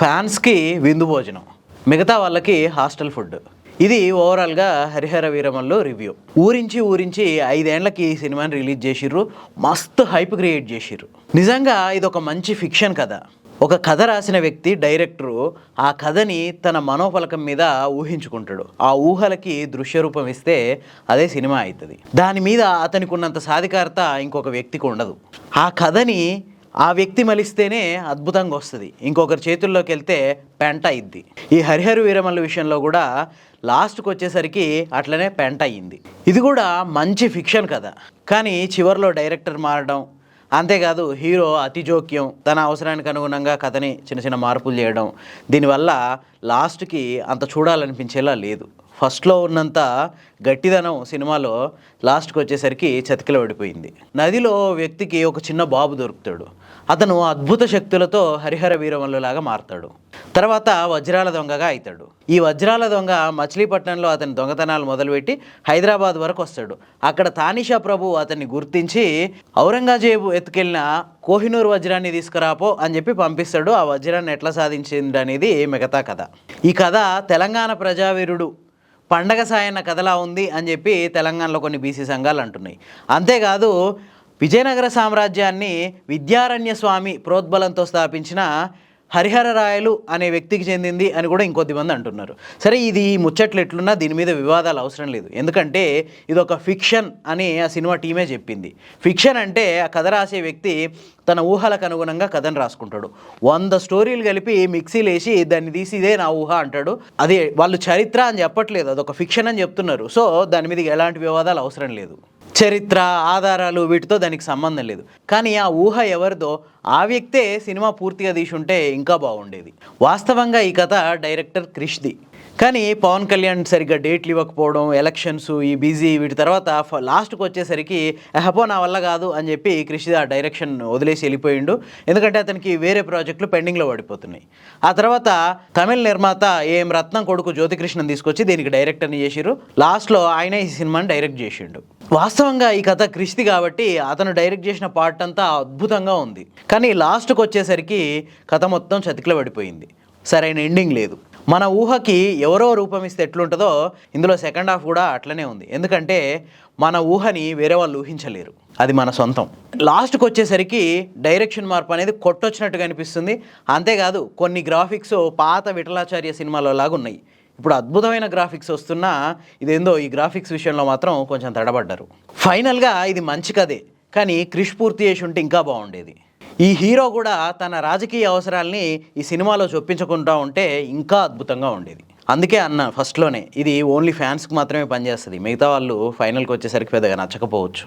ఫ్యాన్స్కి విందు భోజనం మిగతా వాళ్ళకి హాస్టల్ ఫుడ్. ఇది ఓవరాల్గా హరిహర వీరమల్లో రివ్యూ. ఊరించి ఊరించి ఐదేళ్ళకి ఈ సినిమాని రిలీజ్ చేసిర్రు మస్తు హైప్ క్రియేట్ చేసిర్రు. నిజంగా ఇది ఒక మంచి ఫిక్షన్ కథ. ఒక కథ రాసిన వ్యక్తి డైరెక్టరు ఆ కథని తన మనోఫలకం మీద ఊహించుకుంటాడు. ఆ ఊహలకి దృశ్యరూపం ఇస్తే అదే సినిమా అవుతుంది దాని మీద అతనికి ఉన్నంత సాధికారత ఇంకొక వ్యక్తికి ఉండదు. ఆ కథని ఆ వ్యక్తి మలిస్తేనే అద్భుతంగా వస్తుంది. ఇంకొకరి చేతుల్లోకి వెళ్తే పెంట అయింది ఈ హరిహర వీరమల్ల విషయంలో కూడా లాస్ట్కి వచ్చేసరికి అట్లనే పెంట అయ్యింది. ఇది కూడా మంచి ఫిక్షన్ కదా కానీ చివరిలో డైరెక్టర్ మారడం అంతేకాదు హీరో అతి జోక్యం తన అవసరానికి అనుగుణంగా కథని చిన్న చిన్న మార్పులు చేయడం దీనివల్ల లాస్ట్కి అంత చూడాలనిపించేలా లేదు. ఫస్ట్లో ఉన్నంత గట్టిదనం సినిమాలో లాస్ట్కి వచ్చేసరికి చతికిల పడిపోయింది. నదిలో వ్యక్తికి ఒక చిన్న బాబు దొరుకుతాడు. అతను అద్భుత శక్తులతో హరిహర వీరమల్లులాగా మారతాడు. తర్వాత వజ్రాల దొంగగా అవుతాడు ఈ వజ్రాల దొంగ మచిలీపట్నంలో అతని దొంగతనాలు మొదలుపెట్టి హైదరాబాద్ వరకు వస్తాడు. అక్కడ తానిషా ప్రభు అతన్ని గుర్తించి ఔరంగజేబు ఎత్తుకెళ్ళిన కోహినూర్ వజ్రాన్ని తీసుకురాపో అని చెప్పి పంపిస్తాడు. ఆ వజ్రాన్ని ఎట్లా సాధించింది అనేది మిగతా కథ. ఈ కథ తెలంగాణ ప్రజావీరుడు పండగ సాయన్న కథలా ఉంది అని చెప్పి తెలంగాణలో కొన్ని బీసీ సంఘాలు అంటున్నాయి. అంతేకాదు విజయనగర సామ్రాజ్యాన్ని విద్యారణ్య స్వామి ప్రోద్బలంతో స్థాపించిన హరిహర రాయలు అనే వ్యక్తికి చెందింది అని కూడా ఇంకొద్ది మంది అంటున్నారు. సరే ఇది ముచ్చట్లు ఎట్లున్నా దీని మీద వివాదాలు అవసరం లేదు. ఎందుకంటే ఇది ఒక ఫిక్షన్ అని ఆ సినిమా టీమే చెప్పింది. ఫిక్షన్ అంటే ఆ కథ రాసే వ్యక్తి తన ఊహలకు అనుగుణంగా కథను రాసుకుంటాడు. వంద స్టోరీలు కలిపి మిక్సీలు వేసి దాన్ని తీసి ఇదే నా ఊహ అంటాడు. అది వాళ్ళు చరిత్ర అని చెప్పట్లేదు. అదొక ఫిక్షన్ అని చెప్తున్నారు. సో దాని మీద ఎలాంటి వివాదాలు అవసరం లేదు. చరిత్ర ఆధారాలు వీటితో దానికి సంబంధం లేదు. కానీ ఆ ఊహ ఎవరిదో ఆ వ్యక్తే సినిమా పూర్తిగా తీసుంటే ఇంకా బాగుండేది. వాస్తవంగా ఈ కథ డైరెక్టర్ క్రిష్ది. కానీ పవన్ కళ్యాణ్ సరిగ్గా డేట్లు ఇవ్వకపోవడం ఎలక్షన్స్ ఈ బిజీ వీటి తర్వాత ఫ- లాస్ట్కి వచ్చేసరికి అహపో నా వల్ల కాదు అని చెప్పి క్రిష్ ఆ డైరెక్షన్ వదిలేసి వెళ్ళిపోయిండు. ఎందుకంటే అతనికి వేరే ప్రాజెక్టులు పెండింగ్లో పడిపోతున్నాయి. ఆ తర్వాత తమిళ నిర్మాత ఏం రత్నం కొడుకు జ్యోతికృష్ణన్ తీసుకొచ్చి దీనికి డైరెక్టర్ని చేసిరు లాస్ట్లో ఆయన ఈ సినిమాని డైరెక్ట్ చేసిండు. వాస్తవంగా ఈ కథ క్రిష్ది కాబట్టి అతను డైరెక్ట్ చేసిన పార్ట్ అంతా అద్భుతంగా ఉంది. కానీ లాస్ట్కి వచ్చేసరికి కథ మొత్తం చతికిల పడిపోయింది సరైన ఎండింగ్ లేదు. మన ఊహకి ఎవరో రూపం ఇస్తే ఎట్లుంటుందో ఇందులో సెకండ్ హాఫ్ కూడా అట్లనే ఉంది. ఎందుకంటే మన ఊహని వేరే వాళ్ళు ఊహించలేరు. అది మన సొంతం. లాస్ట్కి వచ్చేసరికి డైరెక్షన్ మార్పు అనేది కొట్టొచ్చినట్టుగా అనిపిస్తుంది. అంతేకాదు కొన్ని గ్రాఫిక్స్ పాత విఠలాచార్య సినిమాలో లాగా ఉన్నాయి. ఇప్పుడు అద్భుతమైన గ్రాఫిక్స్ వస్తున్నా ఇదేందో ఈ గ్రాఫిక్స్ విషయంలో మాత్రం కొంచెం తడబడ్డారు. ఫైనల్గా ఇది మంచి కదే కానీ క్రిష్ పూర్తి చేసి ఉంటే ఇంకా బాగుండేది. ఈ హీరో కూడా తన రాజకీయ అవసరాల్ని ఈ సినిమాలో చొప్పించుకుంటా ఉంటే ఇంకా అద్భుతంగా ఉండేది. అందుకే అన్న ఫస్ట్లోనే ఇది ఓన్లీ ఫ్యాన్స్కి మాత్రమే పనిచేస్తుంది. మిగతా వాళ్ళు ఫైనల్కి వచ్చేసరికి పెద్దగా నచ్చకపోవచ్చు.